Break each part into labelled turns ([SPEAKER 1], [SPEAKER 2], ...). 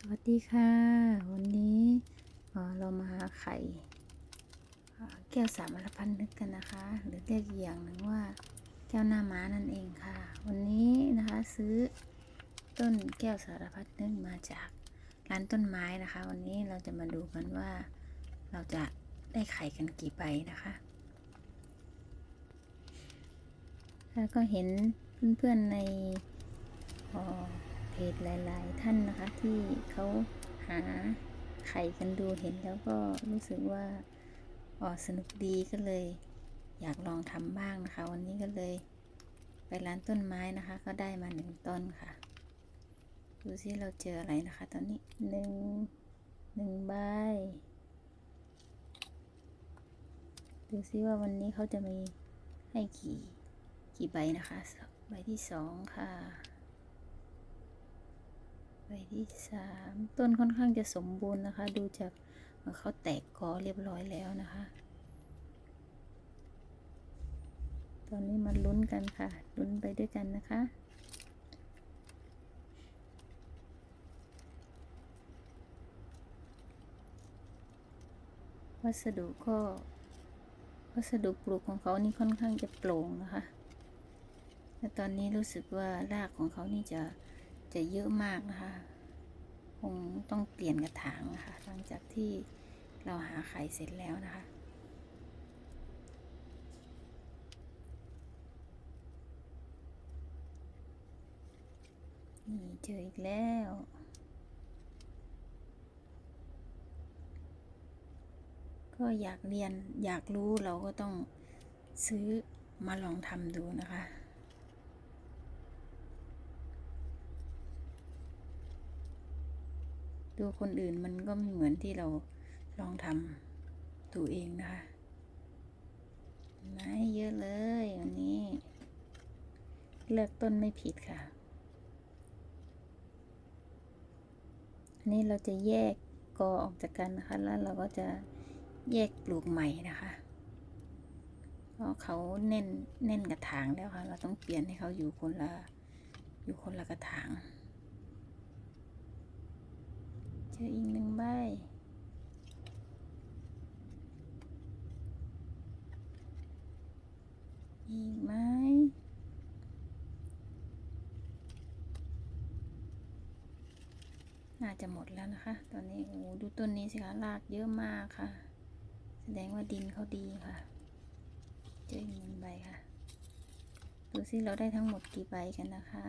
[SPEAKER 1] สวัสดีค่ะ วันนี้เรามาไข่แก้วสามอรพันนึกกันนะคะ หรือเรียกอีกอย่างหนึ่งว่า แก้วหน้าม้านั่นเองค่ะ วันนี้นะคะซื้อต้นแก้วสารพัดนึกมาจากร้านต้นไม้นะคะ วันนี้เราจะมาดูกันว่า เราจะได้ไข่กันกี่ใบนะคะแล้วก็เห็นเพื่อนๆใน เพจหลาย ๆ ท่านนะคะ ที่เขาหาไข่กันดูเห็นแล้วก็รู้สึกว่าอ๋อสนุกดีก็เลย อยากลองทำบ้างนะคะ วันนี้ก็เลย ไปร้านต้นไม้นะคะ ก็ได้มาหนึ่งต้นค่ะ ดูซิเราเจออะไรนะคะ ตอนนี้หนึ่งหนึ่งใบดูซิว่าวันนี้เขาจะมีให้กี่กี่ใบนะคะ ใบที่สองค่ะ ใบที่สามต้นค่อนข้างจะสมบูรณ์นะคะ ดูจากเขาแตกกอเรียบร้อยแล้วนะคะ ตอนนี้มาลุ้นกันค่ะ ลุ้นไปด้วยกันนะคะวัสดุก็วัสดุปลูกของเขานี่ค่อนข้างจะโปร่งนะคะแต่ตอนนี้รู้สึกว่ารากของเขานี่จะ จะเยอะมากนะคะ คงต้องเปลี่ยนกระถางนะคะหลังจากที่เราหาไข่เสร็จแล้วนะคะ นี่เจออีกแล้วก็อยากเรียนอยากรู้เราก็ต้องซื้อมาลองทำดูนะคะ ดูคนอื่นมันก็ไม่เหมือนที่เราลองทำตัวเองนะคะไม้เยอะเลยวันนี้ เลือกต้นไม่ผิดค่ะ อันนี้เราจะแยกกอออกจากกันนะคะ แล้วเราก็จะแยกปลูกใหม่นะคะเพราะเขาแน่นแน่นกระถางแล้วค่ะ เราต้องเปลี่ยนให้เขาอยู่คนละอยู่คนละกระถาง เจออีกหนึ่งใบ อีกไหมน่าจะหมดแล้วนะคะ ตอนนี้โอ้ดูต้นนี้สิคะรากเยอะมากค่ะ แสดงว่าดินเขาดีค่ะ เจออีกหนึ่งใบค่ะ ดูสิเราได้ทั้งหมดกี่ใบกันนะคะ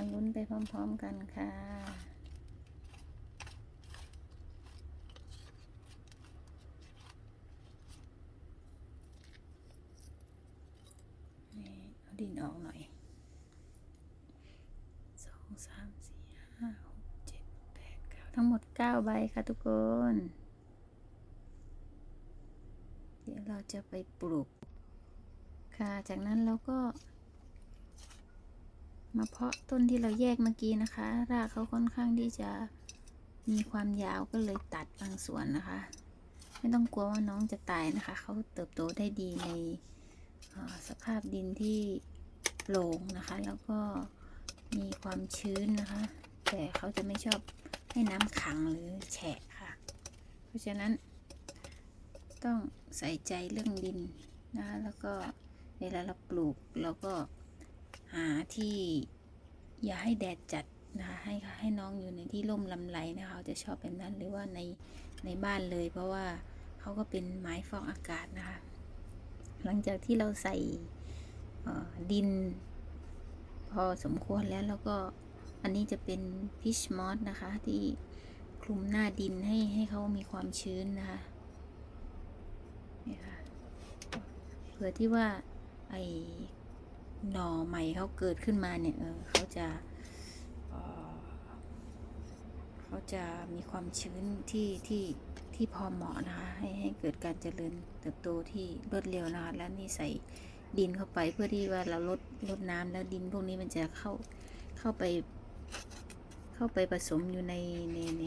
[SPEAKER 1] มาลุ้นไปพร้อม ๆกันค่ะนี่เอาดินออกหน่อยสองสามสี่ห้าหกเจ็ดแปดเก้าทั้งหมดเก้าใบค่ะทุกคน เดี๋ยวเราจะไปปลูกค่ะ จากนั้นเราก็ มาเพาะต้นที่เราแยกเมื่อกี้นะคะ รากเขาค่อนข้างที่จะมีความยาวก็เลยตัดบางส่วนนะคะ ไม่ต้องกลัวว่าน้องจะตายนะคะ เขาเติบโตได้ดีในสภาพดินที่โปร่งนะคะ แล้วก็มีความชื้นนะคะ แต่เขาจะไม่ชอบให้น้ำขังหรือแฉะค่ะ เพราะฉะนั้น ต้องใส่ใจเรื่องดินนะคะแล้วก็เวลาเราปลูกเราก็ หาที่อย่าให้แดดจัดนะคะให้ให้น้องอยู่ในที่ร่มลำไรนะคะเขาจะชอบแบบนั้นหรือว่าในในบ้านเลย เพราะว่าเขาก็เป็นไม้ฟอกอากาศนะคะ หลังจากที่เราใส่ดิน พอสมควรแล้วแล้วก็อันนี้จะเป็นพิชมอสนะคะที่คลุมหน้าดินให้ให้เขามีความชื้นนะคะนี่ค่ะเผื่อที่ว่าไอ หน่อใหม่เขาเกิดขึ้นมาเนี่ยเออเขาจะเขาจะมีความชื้นที่ที่ที่พอเหมาะนะคะ ให้ให้เกิดการเจริญเติบโตที่รวดเร็วนะคะแล้วนี่ใส่ดินเข้าไปเพื่อที่ว่าเราลดลดน้ำแล้วดินพวกนี้มันจะเข้าเข้าไป เข้าไปผสมอยู่ในในใน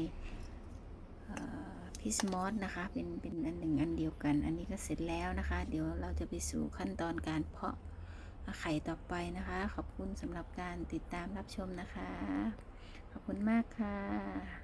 [SPEAKER 1] พิสมอสนะคะเป็นเป็นอันหนึ่งอันเดียวกัน อันนี้ก็เสร็จแล้วนะคะ เดี๋ยวเราจะไปสู่ขั้นตอนการเพาะ ไข่ต่อไปนะคะ ขอบคุณสำหรับการติดตามรับชมนะคะ ขอบคุณมากค่ะ